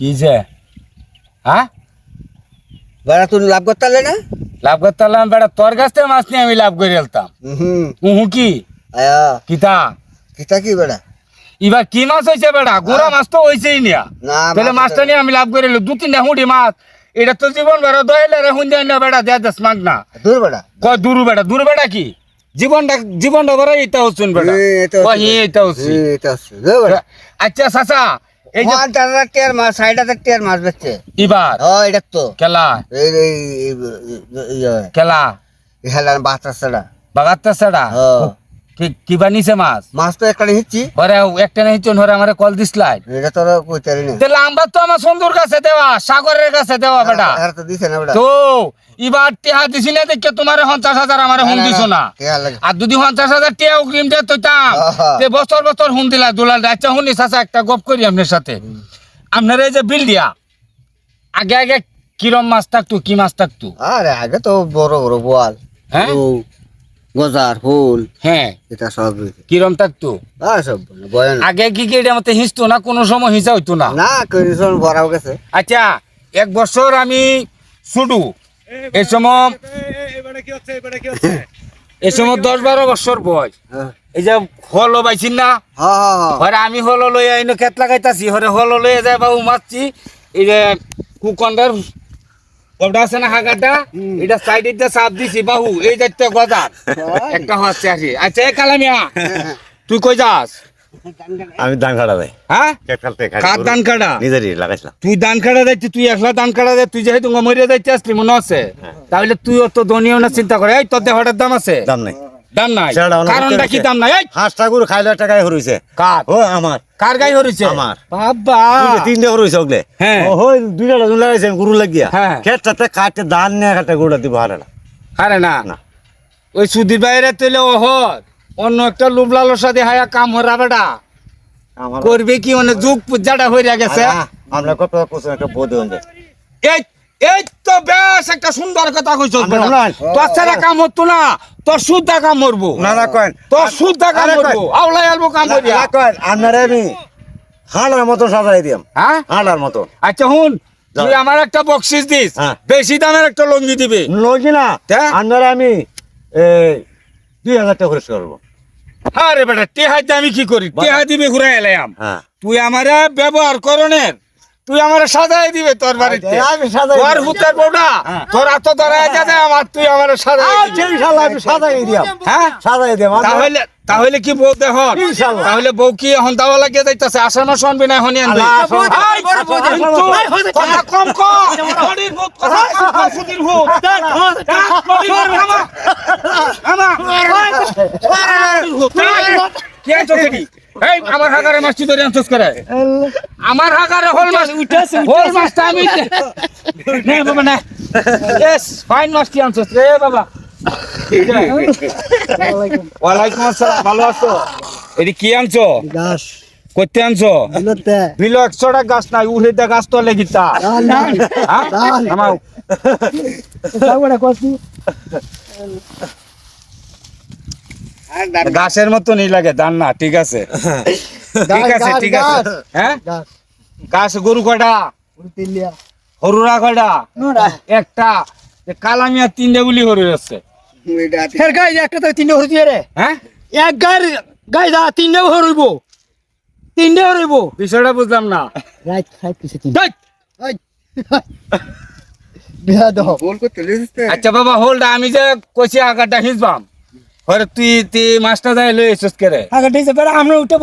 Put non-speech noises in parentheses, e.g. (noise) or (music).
কি যে? হ্যাঁ বেড়া তুই লাভ করতে পারলে না? লাভ করতে পারলাম বেটা তোর কাছ থেকে মাছ নিয়ে আমি লাভ করে এলতাম হুম উহু কি? আয়া। কিতা? কিতা কি বেড়া? এবার কি মাছ হয়েছে বেটা গোড়া মাছ তো হয়েছেই নিয়া। না তাহলে মাছটা নিয়ে আমি লাভ করে এলো। দু তিনটা হুঁড়ি মাছ। এটা তো জীবন বেড়া দয়ালে রে হুঁড়ি না বেটা দেয় দশ মাগ না। দূর বেড়া। কয় দূর বেটা দূর বেটা কি? জীবনটা জীবনটা বড় এটা হচ্ছেন বেটা এ, এটা কয় হচ্ছে। হি এটা হচ্ছে। এই, এটা হচ্ছে। দূর বেড়া। আচ্ছা চাচা এই যে পঞ্চাশ হাজার টিয়ার মাছ ষাট হাজার টিয়ার মাছ বেচছে এবার ও এটা তো কেলা এই এই এই- ইয়ে, খেলা এই ও। কি বানিয়েছে মাছ? মাছ তো একটা নিচ্ছি ওরে একটা নেই চন আমারে কল দিসলাই। এটা তোর কইতে না। তাহলে আমরা তো আমার সুন্দর কাছে দেওয়া সাগরের কাছে দেওয়া বেটা। আর তো দিছে না বেড়া তো এবার টিহা দিছি না দেখে তোমার আমার হুন দিছো না আর যদি টিয়া অগ্রিম বছর বছর হুন দিলা দুলাল আচ্ছা হুনি চাচা একটা গপ করি আপনার সাথে। আপনার এই যে বিল দিয়া আগে আগে কিরম মাছ থাকতো কি মাছ থাকতো? আরে আগে তো বড় বড় বোয়াল। হ্যাঁ? গজার ফুল। হ্যাঁ। এটা সব কিরম থাকতো সব বয়ান আগে কি কি এটা মতো হিঁচতো না কোনো সময় হিঁচা হইতো না। না করিশন ভরাও গেছে। আচ্ছা এক বছর আমি শুডু। এই সময় এই সময় দশ বারো বছর বয়স। হ্যাঁ। এই যে হল পাইছিন না? হরে আমি হল লই আইনো খেত লাগাইতাছি হরে হল লইয়া যায় বাবু মারছি। এই যে কুকন্ডার ওটা আছে না হাগাটা? এটা সাইডে দিয়ে চাপ দিছি বাহু এই যাচ্ছে গজার একটা হচ্ছে আসি আচ্ছা এ কালামিয়া তুই কই যাস? আমি ধান কাটা দেয় হ্যাঁ? কার ধান কাটা? নিজেরই লাগাইছিলাম। তুই দান কাটা যাচ্ছি তুই একলা ধান কাটা দে তুই যেহেতু মরিয়া যাইতে আসলি মনে আছে? তাহলে তুই অত দনীয় না চিন্তা করে। এই তোর দেহটার দাম আছে? দাম নাই। দাম নাই। কারণটা কি দাম নাই? এই! হাঁস ঠাকুর খাইলে টাকায় হরইছে কার? ও আমার। কার হরিছে আমার। বাবা! দুইটা, তিনটে হরইছে ওগলে। হ্যাঁ। ও হই দুইটা ডজন লাগাইছে গরু লাগিয়া। হ্যাঁ। খেতটাতে কাটে ধান নিয়ে কাটে গরুটা দিব হারে না আরে না। ওই সুধীর বাইরে তুলে ওহর অন্য একটা লুব লালসা দিয়ে হায়া কাম হরা বেটা। করবে কি মানে যুগ পূজাটা হইয়া গেছে। আমরা কত একটা বোধ হইছে এই এই তো বেশ একটা সুন্দর কথা কইছ। তোর কাম হতো না। তোর মরবো। না না কয়েন। তোর কাম আরে মরবো। আওলাই আলবো কাম করিয়া। না কয়েন আপনারে আমি হাঁড়ার মতো সাজাই দিম হ্যাঁ? হাঁড়ার মতো। আচ্ছা হুন তুই আমার একটা বকশিস দিস। হ্যাঁ। বেশি দামের একটা লঙ্গি দিবি। লজি না আপনারে আমি এই দুই হাজার টাকা খরচ করব। আরে বেটা টেহাইতে আমি কি করি? টেহা দিবি ঘুরে এলাম। হ্যাঁ। তুই আমারে ব্যবহার করনের তুই আমার সাজাই দিবে তোর বাড়িতে আমি সাজাই তোর দিবো। হুতের বউটা হ্যাঁ। তোর এত ধরা যাবে আমার তুই আমারে সাজাই দিবি ইনশাল্লাহ আমি সাজাই দিয়াম হ্যাঁ সাজাই দিয়াম তাহলে তাহলে কি বউ দেখ ইনশাল্লাহ। তাহলে বউ কি এখন দাওয়া লাগিয়ে যাইতাছে আসার মাস শুনবি না এখন আনবি আসো- কথা কম কম বডির ভূত, কথা সুধীর ভূত। ভূত, থামা। কি সেটি? এই, আমার হাগারে মাছটি ধরে আনছোস করে? আমার হাগারে হল মাছ হল মাছটা আমি নে বাবা না। এস ফাইন মাছটি আনছোস? রে বাবা। ওয়ালাইকুম আসসালাম ভালো আছো? এটি কি আনছো? গাছ। করতে আনছো? বিলতে। বিলো একশোটা গাছ নাই উঠে দে গাছ তো লেগি তা। হ্যাঁ? গাছের মতো নেই লাগে দান না ঠিক আছে। (laughs) ঠিক আছে ঠিক আছে। হ্যাঁ? গাছ। গরু কয়টা? হরুরা কয়টা? একটা। কালামিয়া তিনটে গুলি হরু আছে। ফের গাই একটা তো তিনটে হরুতি রে। হ্যাঁ? এক গাই গাই দা তিনটে হরইব। তিনটে হরইব। বিষয়টা বুঝলাম না। রাইট রাইট কিছু (laughs) আচ্ছা বাবা হোল্ড আমি যে কইছি আগারটা হিসবাম। তুই তুই মাছটা যাই লই এসেছ কে রে? আগে ঠিক আছে আমরা উঠে